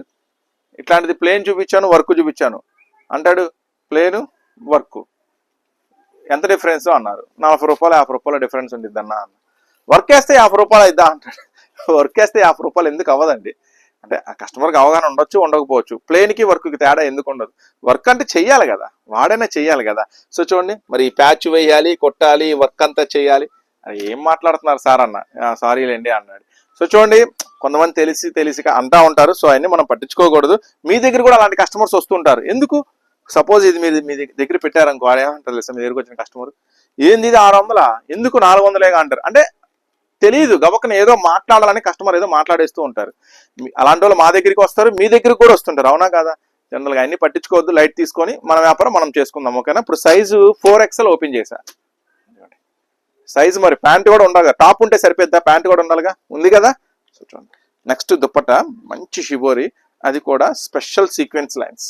ఇట్లాంటిది ప్లేన్ చూపించాను వర్క్ చూపించాను. అంటాడు ప్లేను వర్క్ ఎంత డిఫరెన్స్ అన్నారు? నలభై రూపాయలు యాభై రూపాయల డిఫరెన్స్ ఉంటుంది అన్న. వర్క్ వేస్తే యాభై రూపాయలు అయిద్దా అంటాడు. వర్క్ వేస్తే యాభై రూపాయలు ఎందుకు అవ్వదండి? అంటే ఆ కస్టమర్కి అవగాహన ఉండొచ్చు ఉండకపోవచ్చు. ప్లేన్కి వర్క్కి తేడా ఎందుకు ఉండదు? వర్క్ అంటే చెయ్యాలి కదా. వాడైనా చెయ్యాలి కదా. సో చూడండి మరి ఈ ప్యాచ్ వేయాలి కొట్టాలి వర్క్ అంతా చేయాలి అది ఏం మాట్లాడుతున్నారు సార్ అన్న? సారీలేండి అన్నాడు. సో చూడండి కొంతమంది తెలిసి తెలిసి అంటా ఉంటారు. సో అవన్నీ మనం పట్టించుకోకూడదు. మీ దగ్గర కూడా అలాంటి కస్టమర్స్ వస్తుంటారు ఎందుకు? సపోజ్ ఇది మీరు మీ దగ్గర పెట్టారనుకో ఏమంటారు తెలుసా మీ దగ్గరకు వచ్చిన కస్టమర్ ఏంది ఇది ఆరు వందల? ఎందుకు నాలుగు వందలేగా అంటారు? అంటే తెలియదు గబక్కన ఏదో మాట్లాడాలని కస్టమర్ ఏదో మాట్లాడేస్తూ ఉంటారు. అలాంటి వాళ్ళు మా దగ్గరికి వస్తారు మీ దగ్గరికి కూడా వస్తుంటారు. అవునా కదా? జనరల్గా అన్ని పట్టించుకోవద్దు లైట్ తీసుకొని మన వ్యాపారం మనం చేసుకుందాం ఓకేనా? ఇప్పుడు సైజు ఫోర్ ఎక్స్ఎల్ ఓపెన్ చేశా. సైజు మరి ప్యాంట్ కూడా ఉండాలి టాప్ ఉంటే సరిపోద్దా ప్యాంట్ కూడా ఉండాలిగా? ఉంది కదా? చూడండి. నెక్స్ట్ దుప్పట మంచి షిబోరి. అది కూడా స్పెషల్ సీక్వెన్స్ లైన్స్.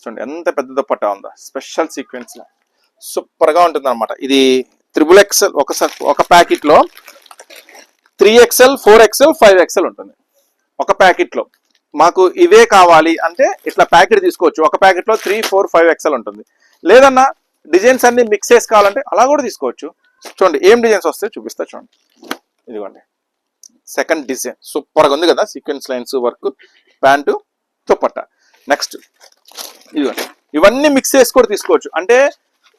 చూడండి ఎంత పెద్ద దుప్పట్ట ఉందో. స్పెషల్ సీక్వెన్స్ లైన్ సూపర్గా ఉంటుంది అనమాట ఇది త్రిబుల్ ఎక్సెల్ ఒక స- ఒక ప్యాకెట్లో three XL four XL five XL ఉంటుంది. ఒక ప్యాకెట్లో మాకు ఇవే కావాలి అంటే ఇట్లా ప్యాకెట్ తీసుకోవచ్చు. ఒక ప్యాకెట్లో త్రీ ఫోర్ ఫైవ్ ఎక్స్ఎల్ ఉంటుంది. లేదన్నా డిజైన్స్ అన్ని మిక్స్ చేసి కావాలంటే అలా కూడా తీసుకోవచ్చు. చూడండి ఏం డిజైన్స్ వస్తాయో చూపిస్తా చూడండి. ఇదిగోండి. సెకండ్ డిజైన్ సూపర్గా ఉంది కదా sequence lines work pant dupatta next ఇదిగోండి. ఇవన్నీ మిక్స్ చేసి కూడా తీసుకోవచ్చు. అంటే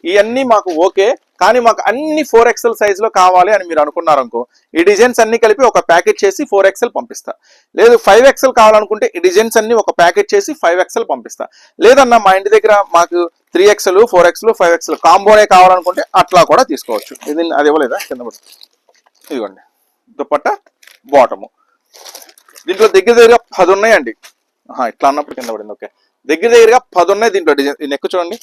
ఇవన్నీ మాకు ఓకే కానీ మాకు అన్ని ఫోర్ ఎక్సెల్ సైజులో కావాలి అని మీరు అనుకున్నారు అనుకో ఈ డిజైన్స్ అన్ని కలిపి ఒక ప్యాకెట్ చేసి ఫోర్ ఎక్సెల్ పంపిస్తా. లేదు ఫైవ్ ఎక్సెల్ కావాలనుకుంటే ఈ డిజైన్స్ అన్ని ఒక ప్యాకెట్ చేసి ఫైవ్ ఎక్సెల్ పంపిస్తా. లేదన్నా మా ఇంటి దగ్గర మాకు three XL four XL five XL కాంబోనే కావాలనుకుంటే అట్లా కూడా తీసుకోవచ్చు. ఇది అది ఇవ్వలేదా? కింద ఇదిగోండి. దుప్పట్ట? బాటము దీంట్లో దగ్గర దగ్గర పది ఉన్నాయండి. ఇట్లా అన్నప్పుడు కింద పడింది. ఓకే. దగ్గర దగ్గరగా పది ఉన్నాయి దీంట్లో డిజైన్ నెక్ చూడండి.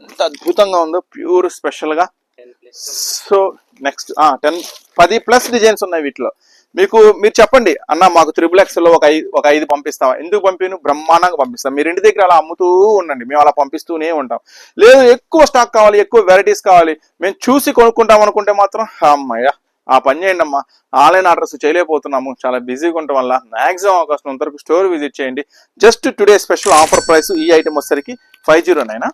ఎంత అద్భుతంగా ఉందో ప్యూర్ స్పెషల్గా. Ten plus so next ten పది ప్లస్ డిజైన్స్ ఉన్నాయి వీటిలో. మీకు మీరు చెప్పండి. అన్న మాకు త్రిబుల్ ఎక్స్లో ఒక ఐదు ఒక ఐదు పంపిస్తాం ఎందుకు పంపిను? బ్రహ్మాండంగా పంపిస్తాం. మీరు ఇంటి దగ్గర అలా అమ్ముతూ ఉండండి. మేము అలా పంపిస్తూనే ఉంటాం. లేదు ఎక్కువ స్టాక్ కావాలి ఎక్కువ వెరైటీస్ కావాలి. మేము చూసి కొనుక్కుంటాం అనుకుంటే మాత్రం అమ్మయ్య. ఆ పని చేయండి అమ్మా. ఆన్లైన్ ఆర్డర్స్ చేయలేకపోతున్నాము. చాలా బిజీగా ఉండటం వల్ల మాక్సిమం అవకాశం వరకు స్టోర్ విజిట్ చేయండి. Just today special offer price ఈ ఐటమ్ వచ్చేసరికి ఫైవ్ జీరో నైనా?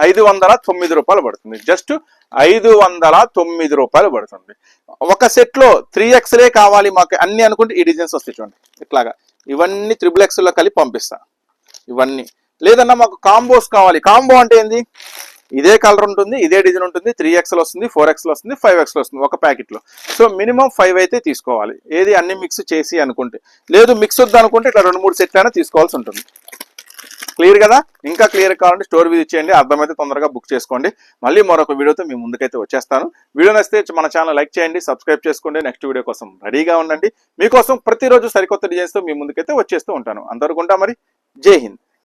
ఐదు వందల తొమ్మిది రూపాయలు పడుతుంది. జస్ట్ ఐదు వందల తొమ్మిది రూపాయలు పడుతుంది. ఒక సెట్లో త్రీ ఎక్స్లే కావాలి మాకు అన్ని అనుకుంటే ఈ డిజైన్స్ వస్తాయి చూడండి. ఇట్లాగా. ఇవన్నీ త్రిబుల్ ఎక్స్లో కలిపి పంపిస్తా. ఇవన్నీ. లేదన్నా మాకు కాంబోస్ కావాలి. కాంబో అంటే ఏంది? ఇదే కలర్ ఉంటుంది ఇదే డిజైన్ ఉంటుంది త్రీ ఎక్స్ఎల్ వస్తుంది ఫోర్ ఎక్స్ఎల్ వస్తుంది ఫైవ్ ఎక్స్ఎల్ వస్తుంది ఒక ప్యాకెట్లో. సో మినిమం ఫైవ్ అయితే తీసుకోవాలి. ఏది అన్ని మిక్స్ చేసి అనుకుంటే. లేదు మిక్స్ వద్దు అనుకుంటే ఇట్లా రెండు మూడు సెట్లు అయినా తీసుకోవాల్సి ఉంటుంది. క్లియర్ కదా? ఇంకా క్లియర్ కావాలంటే స్టోర్ విజిట్ చేయండి అర్థమైతే తొందరగా బుక్ చేసుకోండి. మళ్ళీ మరొక వీడియోతో మీ ముందుకైతే వచ్చేస్తాను. వీడియో నచ్చితే మన ఛానల్ లైక్ చేయండి సబ్స్క్రైబ్ చేసుకోండి. నెక్స్ట్ వీడియో కోసం రెడీగా ఉండండి. మీకోసం ప్రతిరోజు సరికొత్త డిజైన్స్తో మీ ముందుకైతే వచ్చేస్తూ ఉంటాను. అందరూ ఉంటా మరి. జై హింద్.